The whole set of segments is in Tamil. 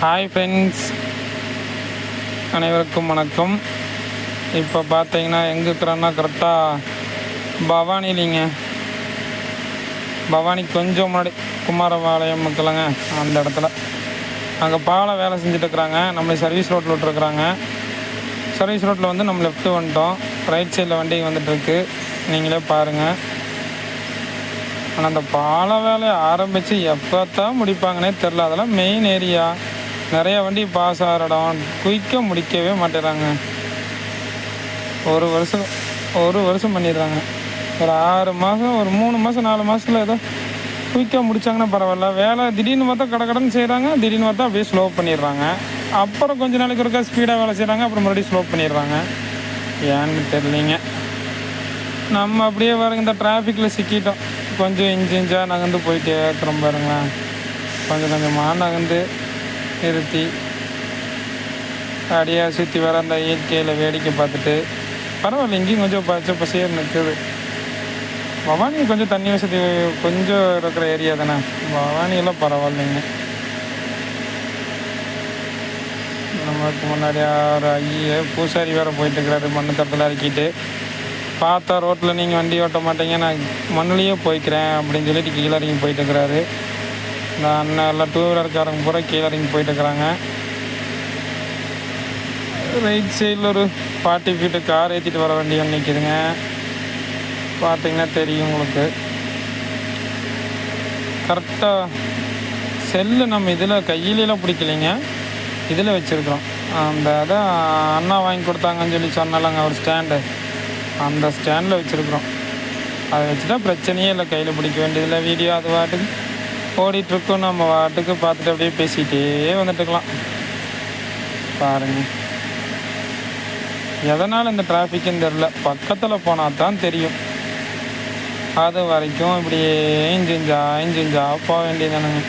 ஹாய் ஃப்ரெண்ட்ஸ் அனைவருக்கும் வணக்கம். இப்போ பார்த்தீங்கன்னா எங்கே இருக்கிறோன்னா கரெக்டாக பவானி இல்லைங்க. பவானி கொஞ்சம் முன்னாடி குமாரபாளையம் மக்களுங்க அந்த இடத்துல. அங்கே பாலை வேலை செஞ்சுட்டு நம்ம நம்மளை சர்வீஸ் ரோட்டில் விட்டுருக்குறாங்க சர்வீஸ் ரோட்டில் வந்து நம்ம லெஃப்ட்டு வந்துட்டோம். ரைட் சைடில் வண்டி வந்துட்டுருக்கு நீங்களே பாருங்கள் ஆனால் அந்த பால வேலையை ஆரம்பித்து எப்போ தான் முடிப்பாங்கன்னே தெரில அதெல்லாம் மெயின் ஏரியா நிறைய வண்டி பாஸ் ஆகிற இடம் குயிக்காக முடிக்கவே மாட்டேறாங்க. ஒரு வருஷம் ஒரு வருஷம் பண்ணிடுறாங்க. ஒரு ஆறு மாதம் ஒரு மூணு மாதம் நாலு மாதத்துல ஏதோ குயிக்காக முடிச்சாங்கன்னா பரவாயில்ல. வேலை திடீர்னு பார்த்தா கடை கடன் செய்கிறாங்க திடீர்னு பார்த்தா அப்படியே ஸ்லோ பண்ணிடுறாங்க. அப்புறம் கொஞ்ச நாளைக்கு ஒருக்கா ஸ்பீடாக வேலை செய்கிறாங்க அப்புறம் மறுபடியும் ஸ்லோ பண்ணிடுறாங்க. ஏன்னு தெரியலிங்க. நம்ம அப்படியே பாருங்க இந்த டிராஃபிக்கில் சிக்கிட்டோம். கொஞ்சம் இன்ச்சு இன்ச்சாக நகர்ந்து போயிட்டே இருக்கிறோம் பாருங்களேன். கொஞ்சம் கொஞ்சமாக நகர்ந்து நிறுத்தி அப்படியே சுற்றி வர அந்த இயற்கையில் வேடிக்கை பார்த்துட்டு பரவாயில்ல இங்கேயும் கொஞ்சம் பச்சை பசியாக நிற்குது. பவானி கொஞ்சம் தண்ணி வசதி கொஞ்சம் இருக்கிற ஏரியா தானே. பவானியெல்லாம் பரவாயில்லைங்க. நமக்கு முன்னாடி ஒரு ஐய பூசாரி வேறு போயிட்டுருக்கிறாரு மண்ணு தரத்தில் இறக்கிட்டு. பார்த்தா ரோட்டில் நீங்கள் வண்டி ஓட்ட மாட்டீங்க நான் மண்ணுலேயே போய்க்கிறேன் அப்படின்னு சொல்லிட்டு கீழே இறங்கி போயிட்டுருக்கிறாரு இந்த அண்ணன் எல்லாம் டூ வீலர்காரங்க பூரா கீழே இறங்கி போயிட்டு இருக்கிறாங்க ரைட் சைடில் ஒரு ஃபார்ட்டி ஃபீட்டு கார் ஏற்றிட்டு வர வண்டி ஒன்று நிற்கிதுங்க பார்த்தீங்கன்னா தெரியும் உங்களுக்கு. கரெக்டாக செல்லு நம்ம இதில் கையிலலாம் பிடிக்கலைங்க. இதில் வச்சுருக்குறோம். அந்த அதான் அண்ணா வாங்கி கொடுத்தாங்கன்னு சொல்லி சொன்னாலங்க ஒரு ஸ்டாண்டு அந்த ஸ்டாண்டில் வச்சுருக்குறோம். அதை வச்சுட்டா பிரச்சனையே இல்லை கையில் பிடிக்க வேண்டியதில்லை வீடியோ அது பாட்டுக்கு. ஓடிட்டுருக்கோம். நம்ம வாட்டுக்கு பார்த்துட்டு அப்படியே பேசிகிட்டே வந்துட்டுக்கலாம் பாருங்க. எதனால் இந்த டிராஃபிக்குன்னு தெரில பக்கத்தில் போனால் தான் தெரியும். அது வரைக்கும் இப்படியே இஞ்சிஞ்சா இஞ்சிஞ்சா போக வேண்டியதானுங்க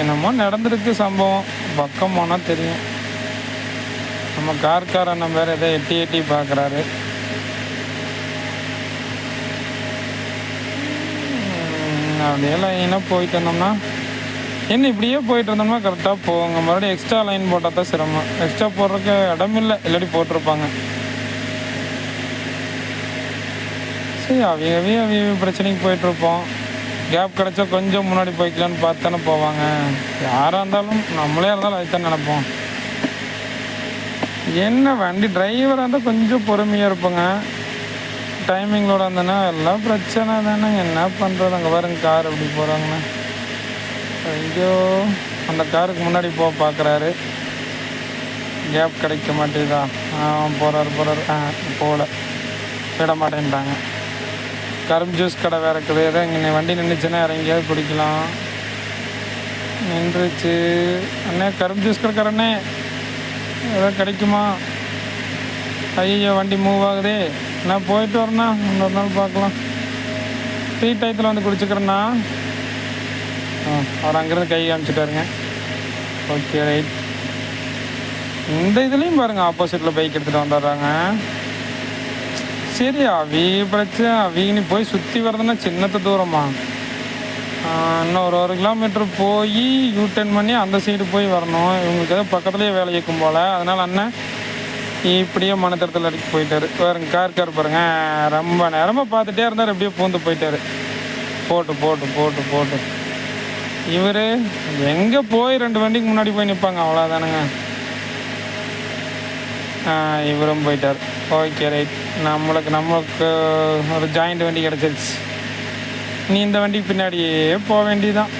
என்னமோ நடந்திருக்கு சம்பவம். பக்கம் போனால் தெரியும். நம்ம கார்காரன் வேறு எதை எட்டி எட்டி பார்க்குறாரு. அப்படியே? லைனாக போயிட்டு இருந்தோம்னா என்ன இப்படியே போயிட்டு இருந்தோம்னா கரெக்டாக போவாங்க. மறுபடியும் எக்ஸ்ட்ரா லைன் போட்டால் தான் சிரமம். எக்ஸ்ட்ரா போடுறதுக்கு இடம் இல்லை. இல்லாட்டி போட்டிருப்பாங்க. சரி அவங்க அவங்க அவங்க பிரச்சனைக்கு போயிட்டுருப்போம் கேப் கிடச்சா கொஞ்சம் முன்னாடி போய்க்கலான்னு பார்த்து தானே போவாங்க. யாராக இருந்தாலும் நம்மளே இருந்தாலும் அதுதான் நினைப்போம். என்ன வண்டி டிரைவராக இருந்தால் கொஞ்சம் பொறுமையாக இருப்போங்க. டைமிங்களோட வந்தேன்னா எல்லாம் பிரச்சனை தானே. என்ன பண்ணுறது அங்கே பாருங்க கார் அப்படி போகிறாங்கண்ணா ஐயோ அந்த காருக்கு முன்னாடி போக பார்க்குறாரு கேப் கிடைக்க மாட்டேதா. ஆ போகிறாரு போகிறாரு ஆ போகல விட மாட்டேன்ட்டாங்க கரும்பு ஜூஸ் கடை வேறு இருக்குது. ஏதோ இங்கே வண்டி நின்றுச்சுன்னா இறங்கியாவது குடிக்கலாம். நின்றுச்சு. அண்ணே கரும்பு ஜூஸ் கடைக்காரண்ணே ஏதோ கிடைக்குமா? ஐயோ வண்டி மூவ் ஆகுதே. நான் போயிட்டு வரேண்ணா இன்னொரு நாள் பார்க்கலாம். ஃப்ரீ டயத்தில் வந்து குடிச்சுக்கிறேண்ணா ஆ அவர் அங்கேருந்து கை காமிச்சிட்டாருங்க. ஓகே ரைட் இந்த இதுலேயும் பாருங்கள் ஆப்போசிட்டில் பைக் எடுத்துகிட்டு வந்துடுறாங்க. சரி அவி பிரச்சனை அவின்னு போய் சுற்றி வரதுன்னா சின்னத்த தூரமா? இன்னும் ஒரு ஒரு கிலோமீட்டர் போய் யூ டர்ன் பண்ணி அந்த சைடு போய் வரணும். இவங்களுக்கு ஏதோ பக்கத்துலேயே வேலை இருக்கும் போல். அதனால் அண்ணன் இப்படியே மனத்தரத்தில் அடிக்க போயிட்டாரு. பாருங்க கார் கார் பாருங்க. ரொம்ப நேரமாக பார்த்துட்டே இருந்தார் அப்படியே பூந்து போயிட்டாரு. போட்டு போட்டு போட்டு போட்டு. இவர் எங்கே போய் ரெண்டு வண்டிக்கு முன்னாடி போய் நிற்பாங்க அவ்வளோதானுங்க இவரும் போயிட்டார். ஓகே ரைட் நம்மளுக்கு நம்மளுக்கு ஒரு ஜாயிண்ட் வண்டி கிடச்சிருச்சு. நீ இந்த வண்டிக்கு பின்னாடியே போக வேண்டியதுதான்.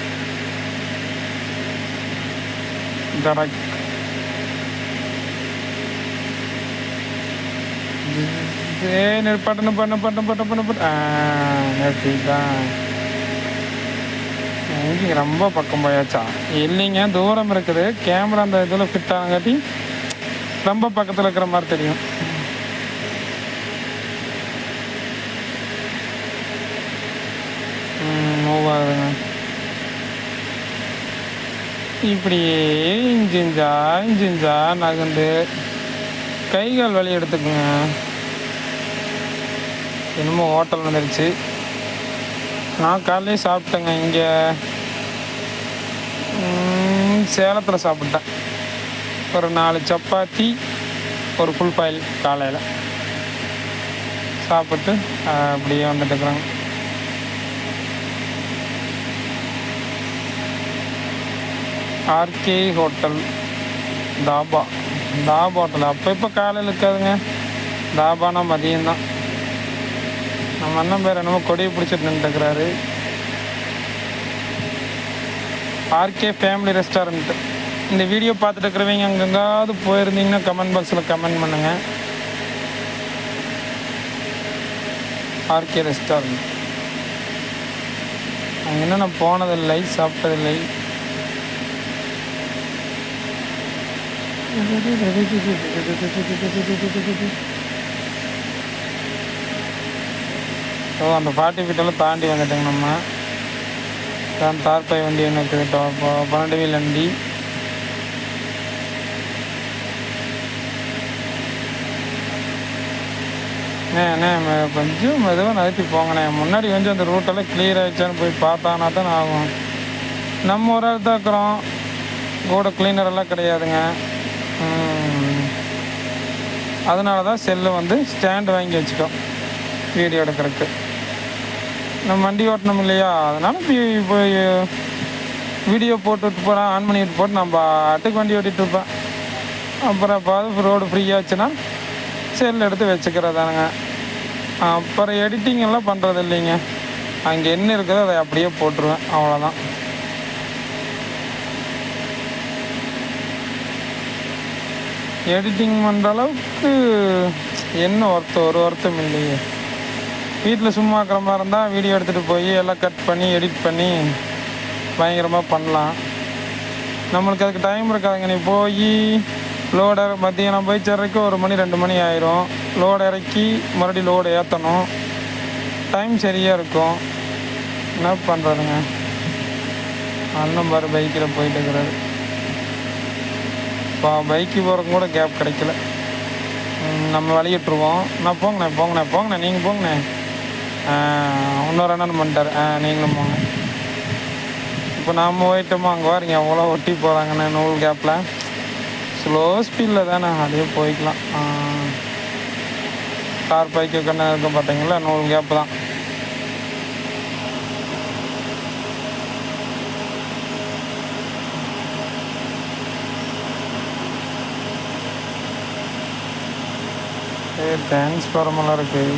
கரெக்ட் ஏ நிற்பாட்டு பண்ண பண்ண பண்ண பண்ண பண்ண நிறுத்திதான் இங்கே ரொம்ப பக்கம் போயாச்சா? இல்லைங்க தூரம் இருக்குது. கேமரா அந்த இதில் ஃபிட் ஆனங்காட்டி ரொம்ப பக்கத்தில் இருக்கிற மாதிரி தெரியும். மூவ் ஆகுதுங்க. இப்படியே இஞ்சிஞ்சா இஞ்சிஞ்சா நகர்ந்து கை கால் வலி எடுத்துக்கோங்க. என்னமோ ஹோட்டல் வந்துருச்சு நான் காலையிலே சாப்பிட்டேங்க இங்கே சேலத்தில் சாப்பிட்டேன். ஒரு நாலு சப்பாத்தி ஒரு ஃபுல் பாயில் காலையில். சாப்பிட்டு அப்படியே வந்துட்டுருக்குறாங்க R K hotel dhaba. Dhaba hotel. அப்போ இப்போ காலையில் இருக்காதுங்க. தாபானா மதியம்தான். நம்ம அண்ணன் பேர் என்னமோ கொடியை பிடிச்சிட்டு நின்றுக்கிறாரு ஆர்கே ஃபேமிலி ரெஸ்டாரண்ட் இந்த வீடியோ பார்த்துட்டு இருக்கிறவங்க அங்கெங்காவது போயிருந்தீங்கன்னா கமெண்ட் பாக்ஸில் கமெண்ட் பண்ணுங்க. ஆர்கே ரெஸ்டாரண்ட் அங்கே இன்னும் நான் போனதில்லை சாப்பிட்டதில்லை. ஸோ அந்த ஃபார்ட்டி ஃபீட்டெல்லாம் தாண்டி வந்துட்டோங்க நம்ம. தான் தார்பாய் வண்டி ஒன்று இருக்குது. இப்போ பன்னெண்டு வீல் வண்டி. அண்ணே அண்ணே கொஞ்சம் மெதுவாக நகர்த்தி போங்கண்ணே. முன்னாடி கொஞ்சம் அந்த ரூட்டெல்லாம் கிளியர் ஆகிடுச்சான்னு போய் பார்த்தானா தான் ஆகும். நம்ம ஒரு ஆள் தான் இருக்கிறோம். கூட கிளீனரெல்லாம் கிடையாதுங்க. அதனால தான் செல்லு வந்து ஸ்டாண்டு வாங்கி வச்சுட்டோம். வீடியோ எடுக்கிறதுக்கு. நம்ம வண்டி ஓட்டணும் இல்லையா? அதனால இப்போ வீடியோ போட்டுட்டு போகிறேன் ஆன் பண்ணிட்டு போட்டு நம்ம அட்டுக்கு வண்டி ஓட்டிகிட்டு இருப்பேன். அப்புறம் எப்பாவது ரோடு ஃப்ரீயாச்சுன்னா செல் எடுத்து வச்சுக்கிறதானுங்க. அப்புறம் எடிட்டிங் எல்லாம் பண்ணுறது இல்லைங்க. அங்கே என்ன இருக்குதோ அதை அப்படியே போட்டுருவேன். அவ்வளோதான் எடிட்டிங் பண்ணுற அளவுக்கு என்ன ஒருத்தர் ஒரு ஒருத்தம் இல்லையே. வீட்டில் சும்மா இருக்கிற மாதிரி இருந்தால் வீடியோ எடுத்துகிட்டு போய் எல்லாம் கட் பண்ணி எடிட் பண்ணி பயங்கரமாக பண்ணலாம். நம்மளுக்கு அதுக்கு டைம் இருக்காதுங்க. நீ போய் லோடர் மத்தியானம் போய் சேர்றதுக்கு ஒரு மணி ரெண்டு மணி ஆயிரும். லோடு இறக்கி மறுபடியும் லோடு ஏற்றணும் டைம் சரியாக இருக்கும். என்ன பண்ணுறதுங்க அண்ணன் பாரு பைக்கில் போயிட்டு இருக்கிறாரு. இப்போ பைக்கு போகிறக்கும் கூட கேப் கிடைக்கல. ம், நம்ம வழியிட்டுருவோம். நான் போங்கண்ணே போங்கண்ணே போங்கண்ணே நீங்கள் போங்கண்ணே. இன்னொரு அண்ணன் பண்ணிட்டார் ஆ நீங்களும் போங்க. இப்போ நாம் போயிட்டோமா? அங்கே வாருங்க அவ்வளோ ஒட்டி போகிறாங்கண்ணே நூல் கேப்பில் ஸ்லோ ஸ்பீடில் தானே அப்படியே போய்க்கலாம். கார் பைக்கு கண்ணு இருக்கும் பார்த்தீங்களா? நூல் கேப் தான். ஏ டான்ஸ் பரமெல்லாம் இருக்குது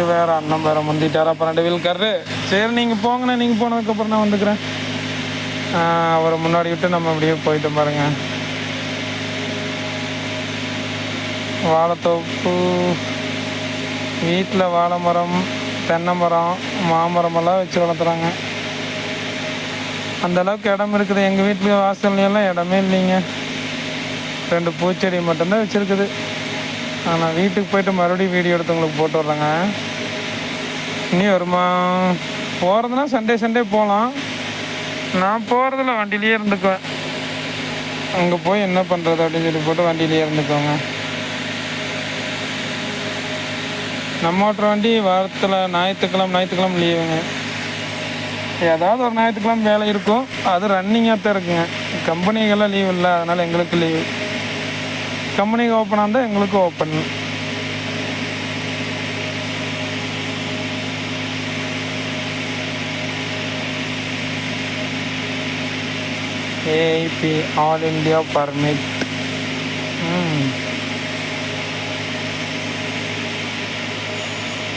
இங்கே வேற அண்ணன் வேற முந்திட்டாரா. அப்புறம் ரெண்டு வீல்காரரு சரி நீங்கள் போங்கண்ணே. நீங்கள் போனதுக்கப்புறம் நான் வந்துக்கிறேன். அவரை முன்னாடி விட்டு நம்ம அப்படியே போயிட்டு பாருங்க. வாழைத்தோப்பு வீட்டில் வாழை மரம் தென்னை மரம் மாமரம் எல்லாம் வச்சு வளர்த்துறாங்க. அந்த அளவுக்கு இடம் இருக்குது. எங்கள் வீட்டில் வாசல்லையெல்லாம் இடமே இல்லைங்க. ரெண்டு பூச்செடி மட்டும்தான் வச்சுருக்குது. ஆனால் வீட்டுக்கு போயிட்டு மறுபடியும் வீடியோ எடுத்து உங்களுக்கு போட்டு விட்றேங்க. இனி வருமா? போகிறதுனா சண்டே சண்டே போகலாம் நான் போகிறதில்ல வண்டியிலேயே இருந்துக்குவேன். அங்கே போய் என்ன பண்ணுறது அப்படின்னு சொல்லி போட்டு வண்டியிலேயே இருந்துக்குவோங்க நம்ம ஓட்டுற வண்டி வாரத்தில் ஞாயிற்றுக்கிழமை ஞாயிற்றுக்கிழமை லீவுங்க. ஏதாவது ஒரு ஞாயிற்றுக்கிழமை வேலை இருக்கும். அது ரன்னிங்காக தான் இருக்குங்க. கம்பெனிகள்லாம் லீவ் இல்லை அதனால் எங்களுக்கு லீவு கம்பெனிக்கு ஓப்பனாக இருந்தால் எங்களுக்கு open A I P all India permit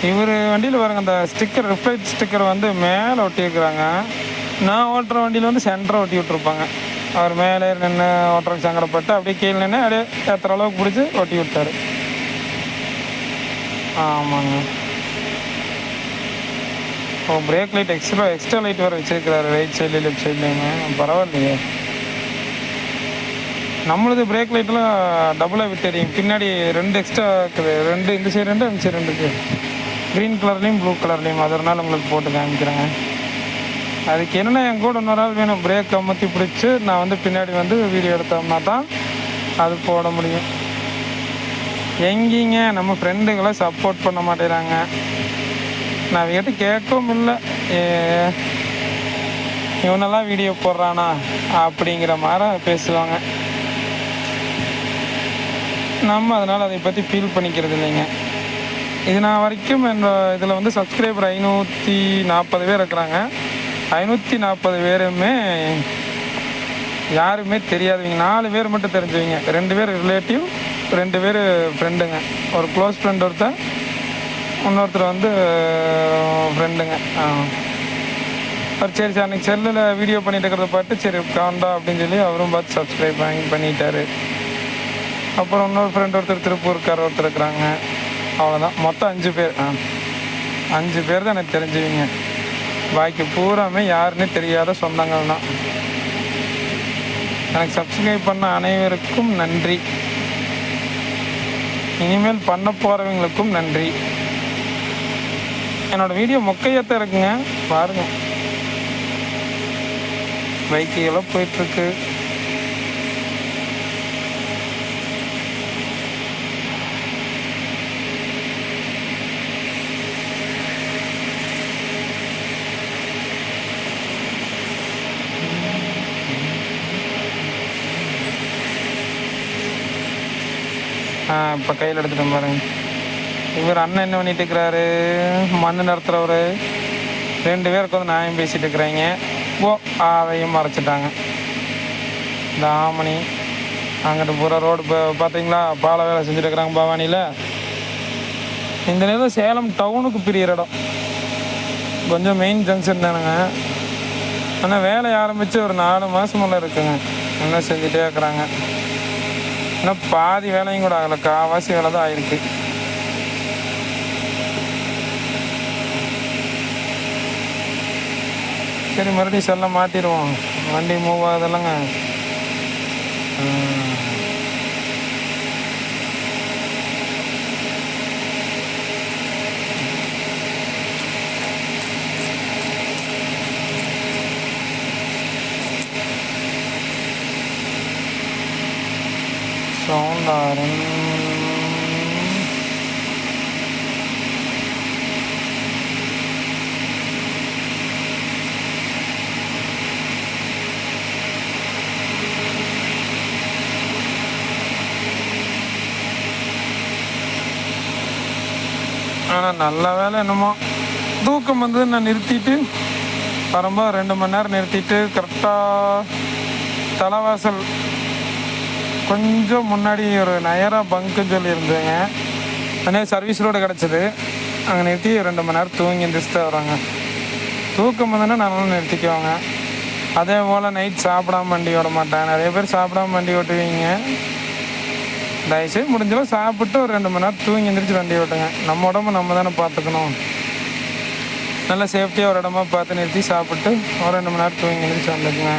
இவர் வண்டியில் பாருங்க அந்த ஸ்டிக்கர் ரிஃப்ளெக்ட் ஸ்டிக்கர் வந்து மேலே ஒட்டியிருக்கிறாங்க. நான் ஓட்டுற வண்டியில் வந்து சென்டரை ஒட்டி விட்ருப்பாங்க அவர் மேலே நின்று ஓட்டுறதுக்கு சங்கடப்பட்டு அப்படியே கீழே நின்று அப்படியே ஏற்றுற அளவுக்கு பிடிச்சி ஒட்டி விட்டார். ஆமாங்க. ஓ brake light extra extra light வேறு வச்சிருக்கிறாரு ரைட் சைட்லேயும் லெஃப்ட் சைட்லேயுமே பரவாயில்லையே. நம்மளது பிரேக் லைட்லாம் டபுளாக விட்டறியும் பின்னாடி ரெண்டு எக்ஸ்ட்ரா இருக்குது ரெண்டு இந்த சைடு ரெண்டு அந்த சைடு ரெண்டு இருக்குது க்ரீன் கலர்லேயும் ப்ளூ கலர்லேயும் அதனால் உங்களுக்கு போட்டு காமிக்கிறேங்க. அதுக்கு என்னென்ன என் கூட இன்னொரு நாள் வேணும்? பிரேக் அமர்த்தி பிடிச்சி நான் வந்து பின்னாடி வந்து வீடியோ எடுத்தோம்னா தான் அது போட முடியும். எங்கேங்க? நம்ம ஃப்ரெண்டுகளை சப்போர்ட் பண்ண மாட்டேறாங்க. நான் அவங்ககிட்ட கேட்கவும் இல்லை. இவனெல்லாம் வீடியோ போடுறானா? அப்படிங்கிற மாதிரி பேசுவாங்க. நம்ம அதனால் அதை பற்றி ஃபீல் பண்ணிக்கிறது இல்லைங்க. இது நான் வரைக்கும் என்னோட இதில் வந்து சப்ஸ்கிரைபர் ஐநூற்றி நாற்பது பேர் இருக்கிறாங்க. ஐநூற்றி நாற்பது பேருமே யாருமே தெரியாதவங்க. நாலு பேர் மட்டும் தெரிஞ்சவங்க. ரெண்டு பேர் ரிலேட்டிவ் ரெண்டு பேர் ஃப்ரெண்டுங்க ஒரு க்ளோஸ் ஃப்ரெண்ட் ஒருத்தர் இன்னொருத்தர் வந்து ஃப்ரெண்டுங்க ஆ அவர் சரி சார் அன்றைக்கி செல்லில் வீடியோ பண்ணிட்டு இருக்கிறத பார்த்து சரி காண்டா அப்படின்னு சொல்லி அவரும் பார்த்து சப்ஸ்கிரைப் வாங்கி பண்ணிட்டாரு. அப்புறம் இன்னொரு ஃப்ரெண்ட் ஒருத்தர் திருப்பூர்கார் ஒருத்தர் இருக்கிறாங்க. அவ்வளோதான் மொத்தம் அஞ்சு பேர். ஆ. அஞ்சு பேர் தான் எனக்கு தெரிஞ்சுவீங்க. பாக்கி பூராமே யாருன்னு தெரியாத சொந்தங்கள் தான். எனக்கு சப்ஸ்கிரைப் பண்ண அனைவருக்கும் நன்றி. இனிமேல் பண்ண போகிறவங்களுக்கும் நன்றி. என்னோடய வீடியோ மொக்கையத்தை இருக்குங்க. பாருங்க. பைக்குகளும் போயிட்டுருக்கு இப்போ கையில் எடுத்துகிட்டு பாருங்க. இவர் அண்ணன் என்ன பண்ணிட்டு இருக்கிறாரு? மண் நிறுத்துறவர் ரெண்டு பேருக்கு வந்து நியாயம் பேசிட்டு இருக்கிறாங்க. ஓ அதையும் மறைச்சிட்டாங்க. இந்த ஆமணி அங்கிட்டு பூரா ரோடு இப்போ பார்த்தீங்களா பால வேலை செஞ்சுட்டு இருக்கிறாங்க பவானியில். இந்த நேரம் சேலம் டவுனுக்கு பிரியிற இடம். கொஞ்சம் மெயின் ஜங்ஷன் தானுங்க. ஆனால் வேலை ஆரம்பித்து ஒரு நாலு மாதமெல்லாம் இருக்குங்க. இன்னும் செஞ்சுட்டே இருக்கிறாங்க. இன்னும் பாதி வேலையும் கூட ஆகலை. காவாசி வேலை தான் ஆயிருக்கு. சரி மறுபடியும் செல்ல மாட்டிடுவோம் வண்டி மூவ் ஆகுதில்லங்க. ம். ஆனால் நல்ல வேலை என்னமோ தூக்கம் வந்து நான் நிறுத்திட்டு வரும்போது ரெண்டு மணி நேரம் நிறுத்திட்டு கரெக்டாக தலைவாசல் கொஞ்சம் முன்னாடி ஒரு நயரா பங்க்குன்னு சொல்லி இருந்தேங்க அதே சர்வீஸ் ரோடு கிடச்சிது. அங்கே நிறுத்தி ரெண்டு மணி நேரம் தூங்கி எந்திரிச்சு தான் வராங்க. தூக்கம் வந்தோன்னா நல்லா நிறுத்திக்குவாங்க. அதே போல் நைட் சாப்பிடாம வண்டி ஓட மாட்டேன். நிறைய பேர் சாப்பிடாம வண்டி ஓட்டுவீங்க. தயவுசெய்து முடிஞ்சளவு சாப்பிட்டு ஒரு ரெண்டு மணி நேரம் தூங்கி எந்திரிச்சு வண்டி ஓட்டுங்க. நம்ம உடம்பு நம்ம தானே பார்த்துக்கணும். நல்லா சேஃப்டியாக ஒரு இடமா பார்த்து நிறுத்தி சாப்பிட்டு ஒரு ரெண்டு மணி நேரம் தூங்கி எந்திரிச்சு வந்துக்குங்க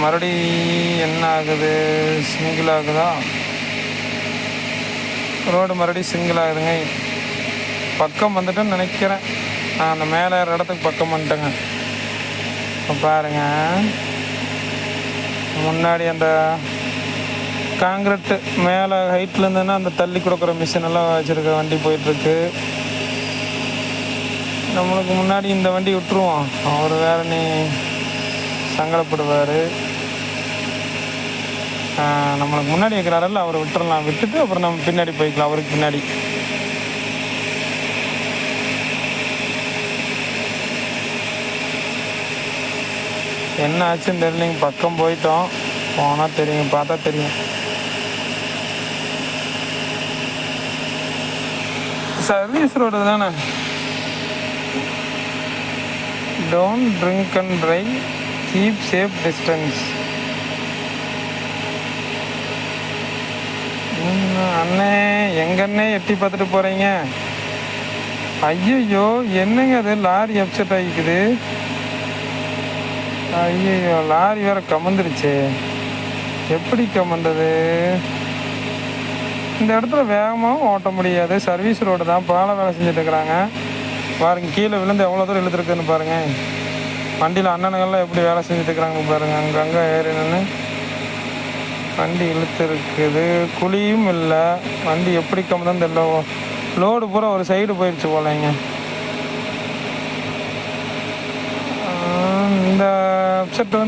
மறுபடி என்ன ஆகுது சிங்கிள் ஆகுதா? ரோடு மறுபடியும் சிங்கிள் ஆகுதுங்க. பக்கம் வந்துட்டேன்னு நினைக்கிறேன். நான் அந்த மேலே ஏற இடத்துக்கு பக்கம் வந்துட்டேங்க. இப்போ பாருங்க. முன்னாடி அந்த காங்கிரட்டு மேலே ஹைட்டில் இருந்ததுன்னா அந்த தள்ளி கொடுக்குற மிஷின் எல்லாம் வச்சுருக்க வண்டி போயிட்டுருக்கு. நம்மளுக்கு முன்னாடி இந்த வண்டி விட்டுருவோம். அவர் வேற நீ சங்கடப்படுவார். நம்மளுக்கு முன்னாடி இருக்கிறாரில்ல அவரை விட்டுறலாம் விட்டுட்டு அப்புறம் நம்ம பின்னாடி போய்க்கலாம் அவருக்கு பின்னாடி. என்ன ஆச்சுன்னு தெரியலைங்க பக்கம் போயிட்டோம். போனால் தெரியும் பார்த்தா தெரியும். சர்வீஸ் ரோடு தானே? Don't drink and drive keep safe distance அண்ணே எங்கண்ணே எட்டி பார்த்துட்டு போகிறீங்க ஐயோ என்னங்க அது? லாரி அப்செட் ஆகிக்குது. ஐயோ லாரி வேற கமந்துருச்சு. எப்படி கமந்தது? இந்த இடத்துல வேகமாகவும் ஓட்ட முடியாது. சர்வீஸ் ரோடு தான். பாலை வேலை செஞ்சுட்டு இருக்கிறாங்க. பாருங்க கீழே விழுந்து எவ்வளோ தூரம் இழுத்துருக்குன்னு பாருங்கள் வண்டியில் அண்ணனுங்கள்லாம் எப்படி வேலை செஞ்சுட்டு இருக்கிறாங்க பாருங்கள் அங்கங்கே ஏறினு வண்டி இழுத்து இருக்குது குழியும் இல்லை. வண்டி எப்படி கம்மதான் தெரியல லோடு பூரா ஒரு சைடு போயிடுச்சு போலங்க. இந்த அப்செட் வந்து